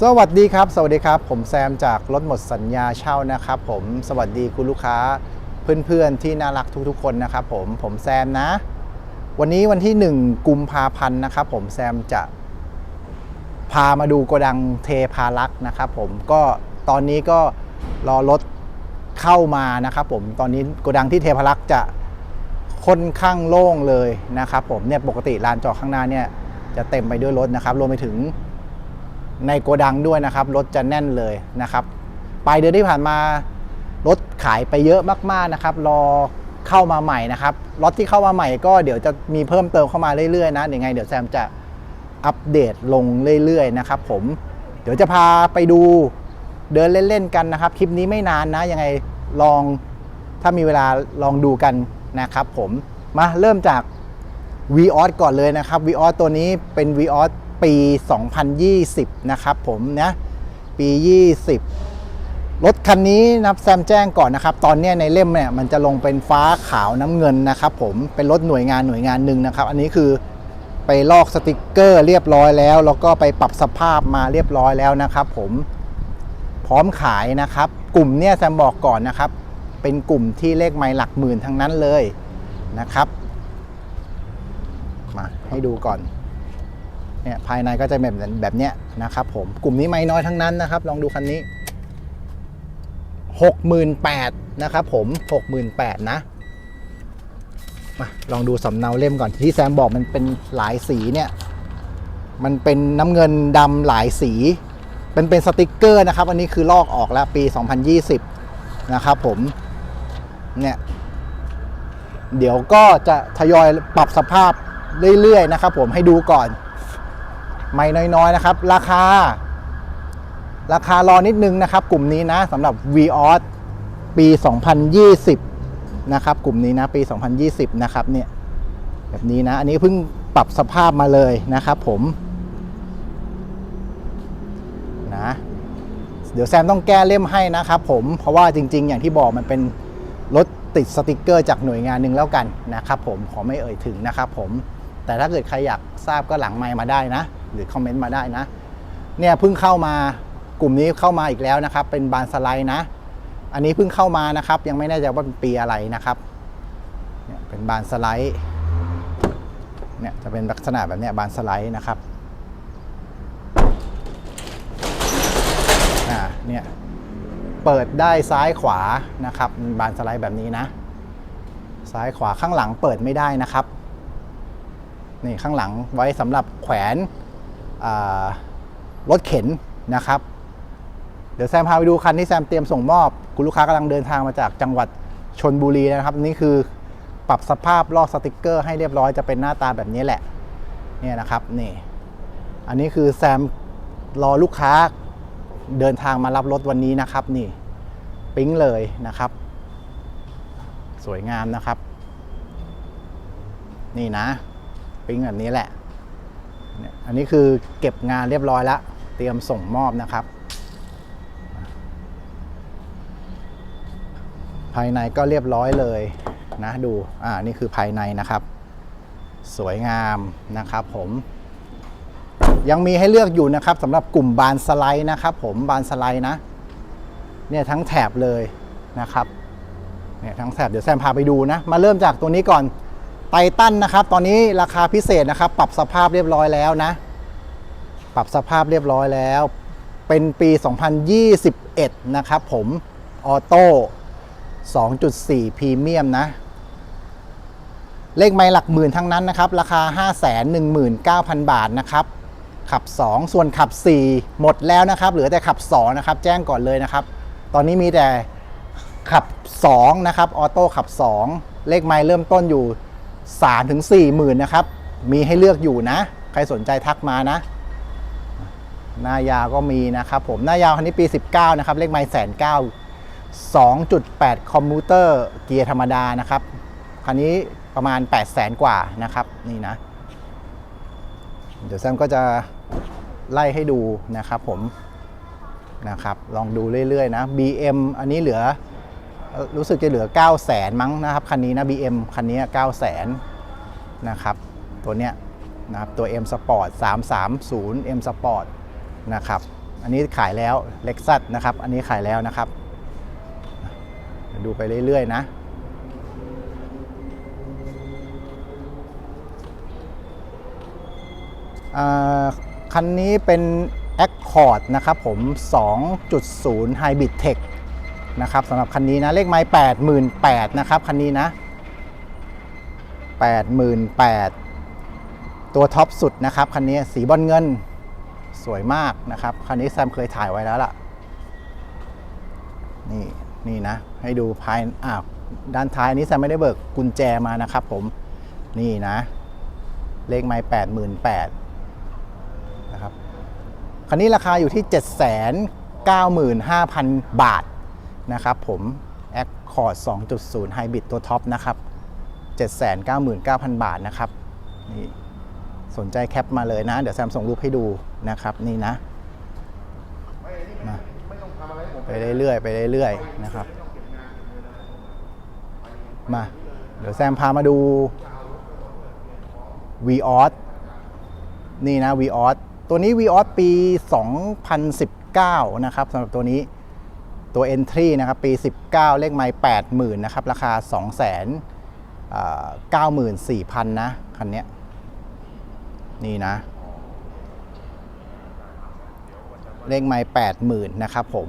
สวัสดีครับ สวัสดีครับ ผมแซมจากรถหมดสัญญาเช่านะครับ ผมสวัสดีคุณลูกค้าเพื่อนๆที่น่ารักทุกๆ คนนะครับผมผมแซมนะ วันนี้วันที่ 1 กุมภาพันธ์นะครับ ผมแซมจะ พามาดูโกดังเทพารักษ์นะครับ ผมก็ตอนนี้ก็รอรถเข้ามานะครับ ผมตอนนี้โกดังที่เทพารักษ์จะค่อนข้างโล่งเลยนะครับ ผมเนี่ยปกติลานจอดข้างหน้าเนี่ยจะเต็มไปด้วยรถนะครับ รวมไปถึง ในโกดังด้วยนะครับ รถจะแน่นเลยนะครับปลายเดือนที่ผ่านมารถขายไปเยอะมากๆนะครับ รอเข้ามาใหม่นะครับรถที่เข้ามาใหม่ก็เดี๋ยวจะมีเพิ่มเติมเข้ามาเรื่อยๆนะยังไงเดี๋ยวแซมจะอัปเดตลงเรื่อยๆนะครับผมเดี๋ยวจะพาไปดูเดินเล่นๆกันนะครับ คลิปนี้ไม่นานนะยังไงลองถ้ามีเวลาลองดูกันนะครับผมมาเริ่มจาก v ีออก่อนเลยนะครับ v ีออตัวนี้เป็น v ีออ ปี 2020 นะครับผมนะปี 20 รถคันนี้นับแซมแจ้งก่อนนะครับ ตอนนี้ในเล่มเนี่ยมันจะลงเป็นฟ้าขาวน้ำเงินนะครับผมเป็นรถหน่วยงานหน่วยงานหนึ่งนะครับ อันนี้คือไปลอกสติกเกอร์เรียบร้อยแล้ว แล้วก็ไปปรับสภาพมาเรียบร้อยแล้วนะครับ ผมพร้อมขายนะครับ กลุ่มเนี่ยแซมบอกก่อนนะครับ เป็นกลุ่มที่เลขไมล์หลักหมื่นทั้งนั้นเลยนะครับ มาให้ดูก่อน เนี่ยภายในก็จะแบบแบบเนี้ยนะครับผมกลุ่มนี้ไม่น้อยทั้งนั้นนะครับ ลองดูคันนี้ 68,000นะครับผม 68,000นะมาลองดูสำเนาเล่มก่อนที่แซมบอกมันเป็นหลายสีเนี่ย มันเป็นน้ำเงินดำหลายสี เป็นเป็นสติกเกอร์นะครับ อันนี้คือลอกออกแล้วปี 2020 นะครับผม เนี่ย เดี๋ยวก็จะทยอยปรับสภาพเรื่อยๆนะครับผมให้ดูก่อน ไม่น้อยๆนะครับ ราคา ราคารอนิดนึงนะครับ กลุ่มนี้นะสำหรับ v ีออปี 2020 นะครับ กลุ่มนี้นะปี 2020 นะครับเนี่ยแบบนี้นะ อันนี้เพิ่งปรับสภาพมาเลยนะครับผมนะเดี๋ยวแซมต้องแก้เล่มให้นะครับผมเพราะว่าจริง ๆ อย่างที่บอกมันเป็นรถติดสติกเกอร์จากหน่วยงานหนึ่งแล้วกันนะครับผมขอไม่เอ่ยถึงนะครับผมแต่ถ้าเกิดใครอยากทราบก็หลังไมค์มาได้นะ หรือคอมเมนต์มาได้นะ เนี่ยเพิ่งเข้ามากลุ่มนี้เข้ามาอีกแล้วนะครับ เป็นบานสไลด์นะ อันนี้เพิ่งเข้ามานะครับ ยังไม่แน่ใจว่าเป็นปีอะไรนะครับเนี่ยเป็นบานสไลด์เนี่ยจะเป็นลักษณะแบบเนี้ยบานสไลด์นะครับอ่าเนี่ยเปิดได้ซ้ายขวานะครับบานสไลด์แบบนี้นะ ซ้ายขวาข้างหลังเปิดไม่ได้นะครับนี่ข้างหลังไว้สำหรับแขวน รถเข็นนะครับ เดี๋ยวแซมพาไปดูคันที่แซมเตรียมส่งมอบ คุณลูกค้ากำลังเดินทางมาจากจังหวัดชนบุรีนะครับ นี่คือปรับสภาพลอกสติกเกอร์ให้เรียบร้อยจะเป็นหน้าตาแบบนี้แหละเนี่ยนะครับนี่อันนี้คือแซมรอลูกค้าเดินทางมารับรถวันนี้นะครับนี่ปิ๊งเลยนะครับ สวยงามนะครับ นี่นะ ปิ้งแบบนี้แหละ อันนี้คือเก็บงานเรียบร้อยแล้ว เตรียมส่งมอบนะครับ ภายในก็เรียบร้อยเลยนะดู อ่า นี่คือภายในนะครับ สวยงามนะครับผม ยังมีให้เลือกอยู่นะครับสำหรับกลุ่มบานสไลด์นะครับ ผมบานสไลด์นะ เนี่ยทั้งแถบเลยนะครับ เนี่ยทั้งแถบเดี๋ยวแซมพาไปดูนะ มาเริ่มจากตัวนี้ก่อน ไททันนะครับ ตอนนี้ราคาพิเศษนะครับ ปรับสภาพเรียบร้อยแล้วนะ ปรับสภาพเรียบร้อยแล้ว เป็นปี 2021 นะครับผมออโต้2.4พรีเมียมนะ เลขไม้หลักหมื่นทั้งนั้นนะครับ ราคา 519,000 บาทนะครับ ขับ 2 ส่วนขับ 4 หมดแล้วนะครับ เหลือแต่ขับ 2 นะครับ แจ้งก่อนเลยนะครับ ตอนนี้มีแต่ขับ 2 นะครับ ออโต้ขับ 2 เลขไม้เริ่มต้นอยู่ 3ถึง4หมื่นนะครับ มีให้เลือกอยู่นะ ใครสนใจทักมานะ หน้ายาวก็มีนะครับผม หน้ายาวคันนี้ปี 19 นะครับ เลขไม้แสนเก้า2.8 คอมพิวเตอร์เกียร์ธรรมดานะครับ คันนี้ประมาณ 8 0 0แสนกว่านะครับ นี่นะ เดี๋ยวแซมก็จะไล่ให้ดูนะครับผมนะครับ ลองดูเรื่อยๆนะ BM อันนี้เหลือ รู้สึกจะเหลือ 9 0 0แสนมั้งนะครับ คันนี้นะ BM คันนี้ 9 0 0แสนนะครับ ตัวเนี้ยนะครับตัว M Sport 330 M Sport นะครับ อันนี้ขายแล้วเล็กซัสนะครับ อันนี้ขายแล้วนะครับ ดูไปเรื่อย ๆ นะอ่าคันนี้เป็น Accord นะครับผม 2.0 Hybrid Tech นะครับสำหรับคันนี้นะเลขไม้88,000นะครับคันนี้นะ88,000ตัวท็อปสุดนะครับคันนี้สีบอลเงินสวยมากนะครับคันนี้แซมเคยถ่ายไว้แล้วล่ะนี่นี่นะ ให้ดูภายอ่าด้านท้ายนี้แซมไม่ได้เบิกกุญแจมานะครับผมนี่นะ เลขไม้88,000นะครับคันนี้ราคาอยู่ที่795,000บาท นะครับผม Accord 2.0 Hybrid ตัวท็อปนะครับ 799,000 บาทนะครับนี่สนใจแคปมาเลยนะ เดี๋ยวแซมส่งรูปให้ดูนะครับนี่นะมาไปเรื่อยๆไปเรื่อยๆนะครับ มา เดี๋ยวแซมพามาดู v ีออสนี่นะ v ีออสตัวนี้ v ีออสปี 2019 นะครับสำหรับตัวนี้ ตัว Entry นะครับปี 19 เลขไม้80,000นะครับราคา 2 0 0 0 94,000 นะ คันนี้นี่นะ เลขไม้80,000นะครับผม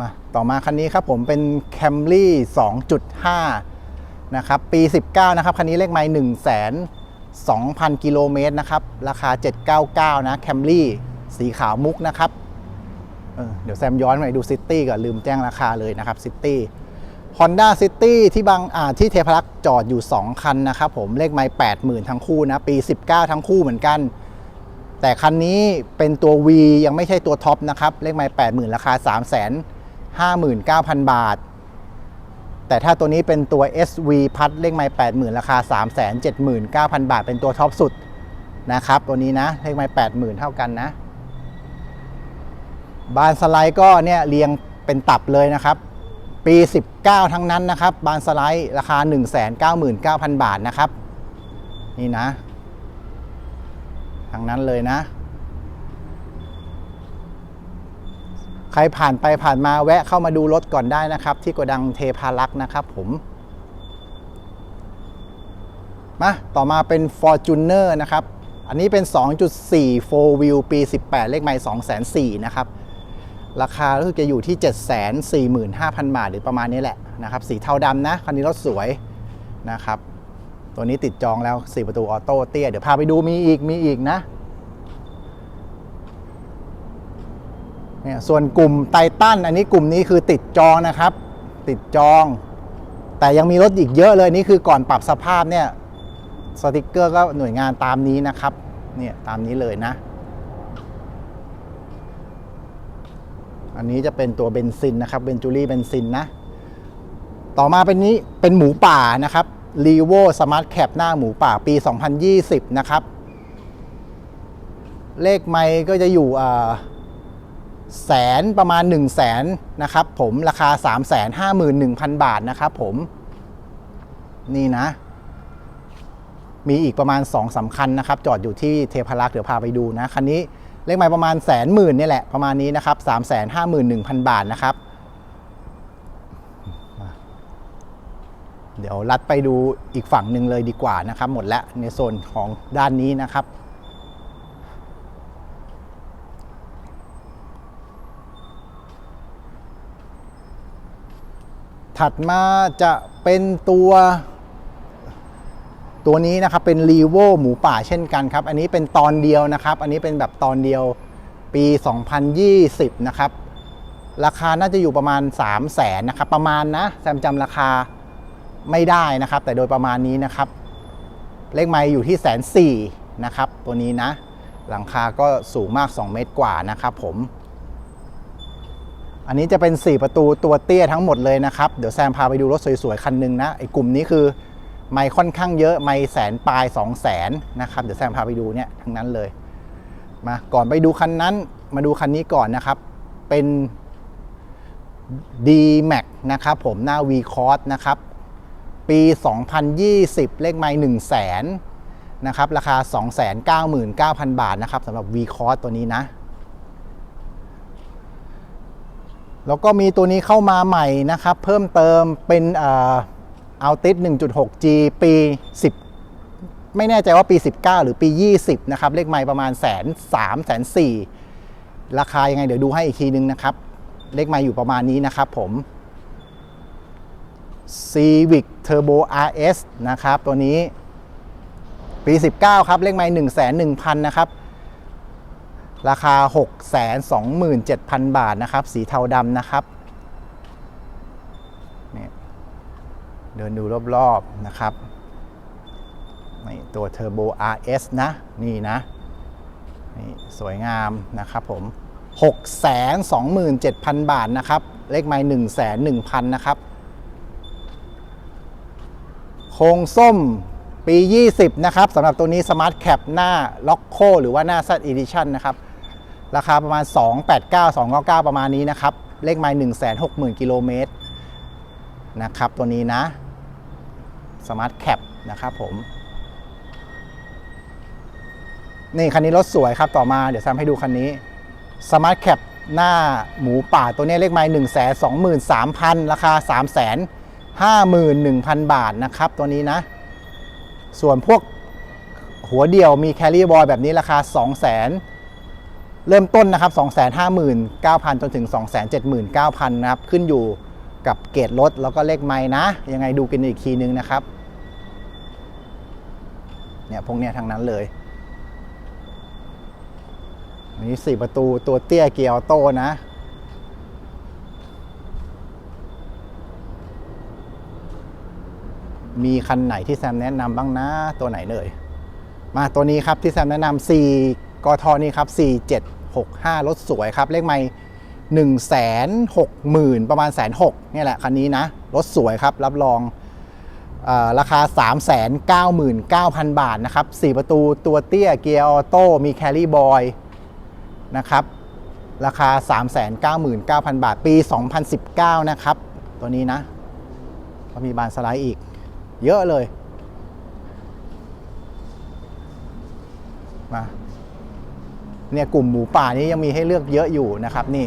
มาต่อมาคันนี้ครับผมเป็น Camry 2.5 นะครับ ปี 19 นะครับ คันนี้เลขไม้1 2 0 0 0 กิโลเมตรนะครับ ราคา 799 นะ Camry สีขาวมุกนะครับ เออเดี๋ยวแซมย้อนไปดูซิตี้ก่อนลืมแจ้งราคาเลยนะครับซิตี้ Honda City ที่บางอ่าที่เทพรักษ์จอดอยู่ 2 คันนะครับผมเลขไม้80,000 ทั้งคู่นะปี 19 ทั้งคู่เหมือนกัน แต่คันนี้เป็นตัว V ยังไม่ใช่ตัวท็อปนะครับเลขไม้80,000 ราคา 359,000 บาท แต่ถ้าตัวนี้เป็นตัว SV พัดเลขไม้80,000 ราคา 379,000 บาท เป็นตัวท็อปสุดนะครับตัวนี้นะเลขไม้80,000 เท่ากันนะ บานสไลด์ก็เนี่ยเรียงเป็นตับเลยนะครับ ปี 19 ทั้งนั้นนะครับ บานสไลด์ราคา 199,000 บาทนะครับ นี่นะ ทั้งนั้นเลยนะ ใครผ่านไปผ่านมาแวะเข้ามาดูรถก่อนได้นะครับ ที่โกดังเทพารักษ์นะครับผมมาต่อมาเป็น Fortuner นะครับ อันนี้เป็น 2.4 4 wheel ปี 18 เลขไมล์204นะครับ ราคาก็คือจะอยู่ที่ 745,000 บาท หรือประมาณนี้แหละนะครับ สีเทาดำนะ คันนี้รถสวยนะครับ ตัวนี้ติดจองแล้ว 4 ประตูออโต้เตี้ย เดี๋ยวพาไปดูมีอีก มีอีกนะเนี่ยส่วนกลุ่มไททันอันนี้กลุ่มนี้คือติดจองนะครับ ติดจอง แต่ยังมีรถอีกเยอะเลย นี่คือก่อนปรับสภาพเนี่ย สติกเกอร์ก็หน่วยงานตามนี้นะครับ เนี่ยตามนี้เลยนะ อันนี้จะเป็นตัวเบนซินนะครับเบนจูรี่เบนซินนะ ต่อมาเป็นนี้เป็นหมูป่านะครับ r e v o Smart Cap หน้าหมูป่าปี 2020 นะครับ เลขไม่ก็จะอยู่แสนประมาณ 1 0 0 0 0แสนนะครับผมราคา 351,000 บาทนะครับผม นี่นะ มีอีกประมาณ2องสาคัญนะครับ จอดอยู่ที่เทพารักษ์เดี๋ยวพาไปดูนะ คันนี้ เลขไม้ประมาณแสนหมื่นนี่แหละประมาณนี้นะครับ3 5 1 0 0 0บาทนะครับ เดี๋ยวลัดไปดูอีกฝั่งหนึ่งเลยดีกว่านะครับ หมดแล้วในโซนของด้านนี้นะครับถัดมาจะเป็นตัว ตัวนี้นะครับเป็นรีโวหมูป่าเช่นกันครับ อันนี้เป็นตอนเดียวนะครับ อันนี้เป็นแบบตอนเดียวปี 2020 นะครับ ราคาน่าจะอยู่ประมาณ 3 0 0แสนนะครับ ประมาณนะแซมจำราคาไม่ได้นะครับ แต่โดยประมาณนี้นะครับ เลขไม้อยู่ที่แสนสี่นะครับ ตัวนี้นะ หลังคาก็สูงมาก 2 เมตรกว่านะครับผมอันนี้จะเป็น 4 ประตูตัวเตี้ยทั้งหมดเลยนะครับ เดี๋ยวแซมพาไปดูรถสวยๆ คันหนึ่งนะ ไอ้กลุ่มนี้คือ ไม่ค่อนข้างเยอะไม่แสนปลาย2 0 0แสนนะครับเดี๋ยวแซมพาไปดูเนี่ยทั้งนั้นเลยมาก่อนไปดูคันนั้นมาดูคันนี้ก่อนนะครับ เป็น D Max นะครับผมหน้า V Cross นะครับ ปี 2020 เลขไม้1 0 0 0 0แสนนะครับราคา 299,000 บาทนะครับสำหรับ V c o s ตัวนี้นะ แล้วก็มีตัวนี้เข้ามาใหม่นะครับ เพิ่มเติมเป็นอ่า เอ่อ Altis 1.6G ปี 10 ไม่แน่ใจว่าปี 19 หรือปี 20 นะครับ เลขไมล์ประมาณแสนสามแสนสี่ราคายังไงเดี๋ยวดูให้อีกทีนึงนะครับ เลขไมล์อยู่ประมาณนี้นะครับผม Civic Turbo RS นะครับ ตัวนี้ปี 19 ครับ เลขไมล์1 1 0 0 0 นะครับ ราคา 627,000 บาทนะครับ สีเทาดำนะครับ เดินดูรอบๆนะครับนี่ตัว Turbo RS นะ นี่นะนี่สวยงามนะครับผม 627,000 บาทนะครับ เลขไมล์101,000 นะครับ โครงส้มปี 20 นะครับสำหรับตัวนี้ Smart Cap หน้า l o c k o หรือว่าหน้า Z Edition นนะครับ ราคาประมาณ 289 299 ประมาณนี้นะครับ เลขไมล์160,000 กิโลเมตรนะครับ ตัวนี้นะ Smart Cap นะครับผม นี่คันนี้รถสวยครับต่อมาเดี๋ยวแซมให้ดูคันนี้ Smart Cap หน้าหมูป่าตัวนี้เลขไมล์123,000ราคา351,000บาทนะครับ ตัวนี้นะ ส่วนพวกหัวเดียวมีแคลรี่บอยแบบนี้ราคา200,000เริ่มต้นนะครับ 259,000 จนถึง 279,000 นะครับ ขึ้นอยู่กับเกรดรถแล้วก็เลขไม้นะ ยังไงดูกันอีกทีนึงนะครับ เนี่ยพวกเนี้ยทั้งนั้นเลยนี่สี่ประตูตัวเตี้ยเกียร์ออโต้นะมีคันไหนที่แซมแนะนำบ้างนะตัวไหนเลยมาตัวนี้ครับที่แซมแนะนำ4กทนี่ครับ 4765 รถสวยครับ เลขไม่1 6 0 0 0 0 ประมาณแสนหกนี่แหละคันนี้นะ รถสวยครับ รับรอง ราคา 399,000 บาทนะครับ 4 ประตูตัวเตี้ยเกียร์ออโต้มีแครี่บอยนะครับ ราคา 399,000 บาท ปี 2019 นะครับ ตัวนี้นะ ก็มีบานสไลด์อีก เยอะเลย มา เนี่ยกลุ่มหมูป่านี้ยังมีให้เลือกเยอะอยู่นะครับนี่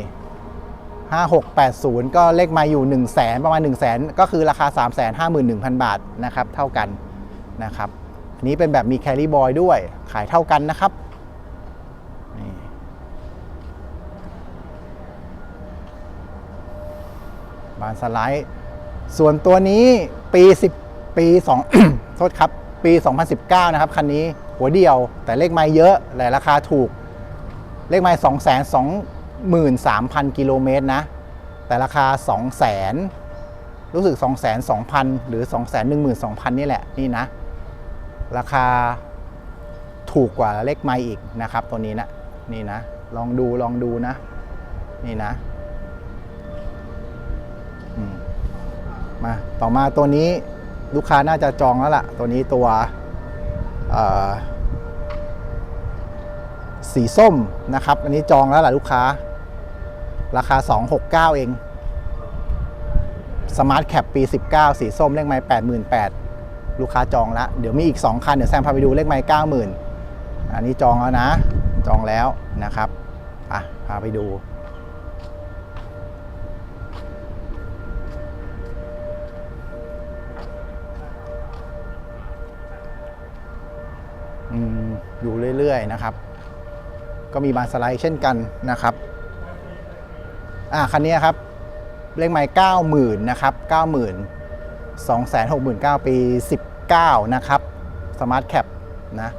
5680 ก็เลขมาอยู่ 1 0 0 0 0แสนประมาณ 1 0 0 0 0แสนก็คือราคา 351,000 บาทนะครับ เท่ากันนะครับอันนี้เป็นแบบมีแคลรี่บอยด้วย ขายเท่ากันนะครับนี่บานสไลด์ ส่วนตัวนี้ปี 10 ปี 2 โทษครับ ปี 2019 นะครับ คันนี้หัวเดียวแต่เลขไม้เยอะแต่ราคาถูก เลขไม้2 2 3 0 0 0 กิโลเมตรนะ แต่ราคา2 0 0 0 0 0รู้สึก 2 2 0 0 0 หรือ 2 1 2 0 0 0 นี่แหละ นี่นะ ราคาถูกกว่าเลขไม้อีกนะครับ ตัวนี้นะ นี่นะ ลองดูลองดูนะ นี่นะมาต่อมาตัวนี้ลูกค้าน่าจะจองแล้วล่ะ ตัวนี้ตัวสีส้มนะครับ อันนี้จองแล้วล่ะลูกค้า ราคา 269 เอง Smart Cap ปี 19 สีส้มเลขไม้88,000 ลูกค้าจองแล้วเดี๋ยวมีอีก 2 คัน เดี๋ยวแซมพาไปดูเลขไม้90,000 อันนี้จองแล้วนะ จองแล้วนะครับ อะ พาไปดูอยู่เรื่อย ๆ นะครับ ก็มีบานสไลด์เช่นกันนะครับ อ่าคันนี้ครับเลขไม้เก้าหมื่นนะครับเก้าหมื่นสองแสนหกหมื่นเก้าปีสิบเก้านะครับสมาร์ทแคปนะ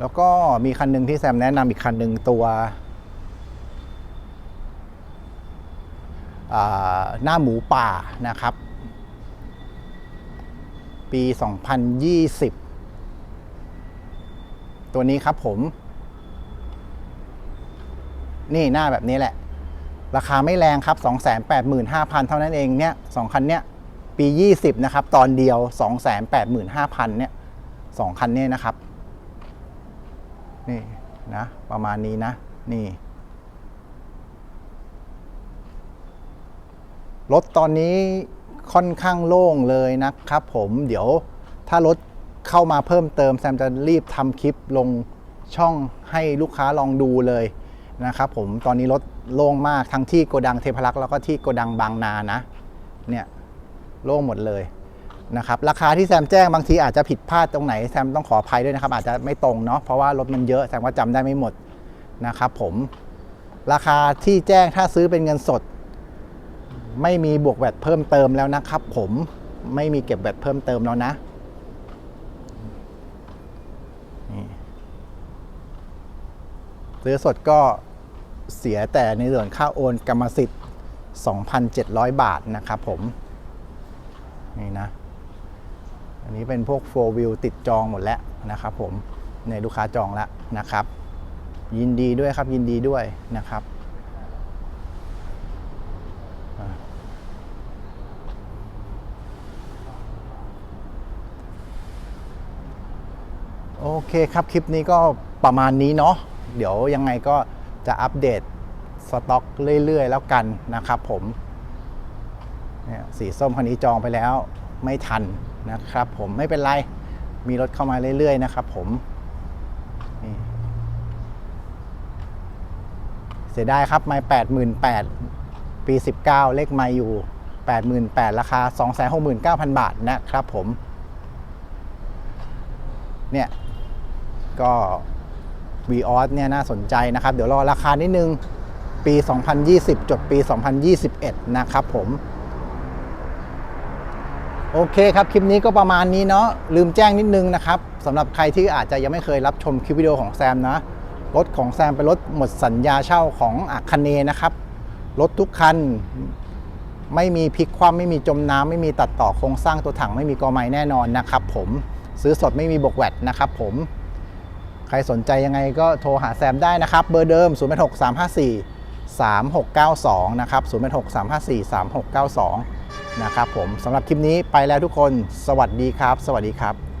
แล้วก็มีคันหนึ่งที่แซมแนะนำอีกคันหนึ่งตัวหน้าหมูป่านะครับ ปี 2020 ตัวนี้ครับผม นี่หน้าแบบนี้แหละ ราคาไม่แรงครับ 285,000 เท่านั้นเองเนี่ยสองคันเนี้ยปี 20 นะครับ ตอนเดียว 285,000 เนี่ยสองคันเนี้นะครับ นี่นะ ประมาณนี้นะ นี่รถตอนนี้ค่อนข้างโล่งเลยนะครับผมเดี๋ยวถ้ารถ เข้ามาเพิ่มเติมแซมจะรีบทำคลิปลงช่องให้ลูกค้าลองดูเลยนะครับผมตอนนี้รถโล่งมากทั้งที่โกดังเทพรักษ์แล้วก็ที่โกดังบางนานะเนี่ยโล่งหมดเลยนะครับราคาที่แซมแจ้งบางทีอาจจะผิดพลาดตรงไหนแซมต้องขออภัยด้วยนะครับ อาจจะไม่ตรงเนาะเพราะว่ารถมันเยอะแซมก็จำได้ไม่หมดนะครับผมราคาที่แจ้งถ้าซื้อเป็นเงินสด ไม่มีบวกแวดเพิ่มเติมแล้วนะครับผมไม่มีเก็บแวดเพิ่มเติมแล้วนะ ซื้อสดก็เสียแต่ในส่วนค่าโอนกรรมสิทธิ์ 2,700 บาทนะครับผม นี่นะ อันนี้เป็นพวกโฟวิวติดจองหมดแล้วนะครับผม ในลูกค้าจองแล้วนะครับ ยินดีด้วยครับยินดีด้วยนะครับโอเคครับ คลิปนี้ก็ประมาณนี้เนาะ เดี๋ยวยังไงก็จะอัปเดตสต็อกเรื่อย ๆ แล้วกันนะครับผมเนี่ยสีส้มคันนี้จองไปแล้วไม่ทันนะครับผมไม่เป็นไรมีรถเข้ามาเรื่อย ๆ นะครับผมนี่เสียดายครับไม่แปดหมื่นแปดปี19เลขไม่อยู่88,000ราคา269,000บาทนะครับผมเนี่ยก็ v ีออเนี่ยน่าสนใจนะครับ เดี๋ยวรอราคานิดนึง ปี 2020 จดปี 2021 นะครับผม โอเคครับ คลิปนี้ก็ประมาณนี้เนาะลืมแจ้งนิดนึงนะครับสำหรับใครที่อาจจะยังไม่เคยรับชมคลิปวิดีโอของแซมนะรถของแซมเป็นรถหมดสัญญาเช่าของอาคเนนะครับ รถทุกคันไม่มีพลิกคว่ำไม่มีจมน้ำไม่มีตัดต่อโครงสร้างตัวถังไม่มีกอไม้แน่นอนนะครับผมซื้อสดไม่มีบกแวดนะครับผม ครสนใจยังไงก็โทรหาแซมได้นะครับ เบอร์เดิม 0 6 3 5 4 3 6 9 2 นะครับ0 6 3 5 4 3 6 9 2 นะครับผมสำหรับคลิปนี้ไปแล้วทุกคน สวัสดีครับ สวัสดีครับ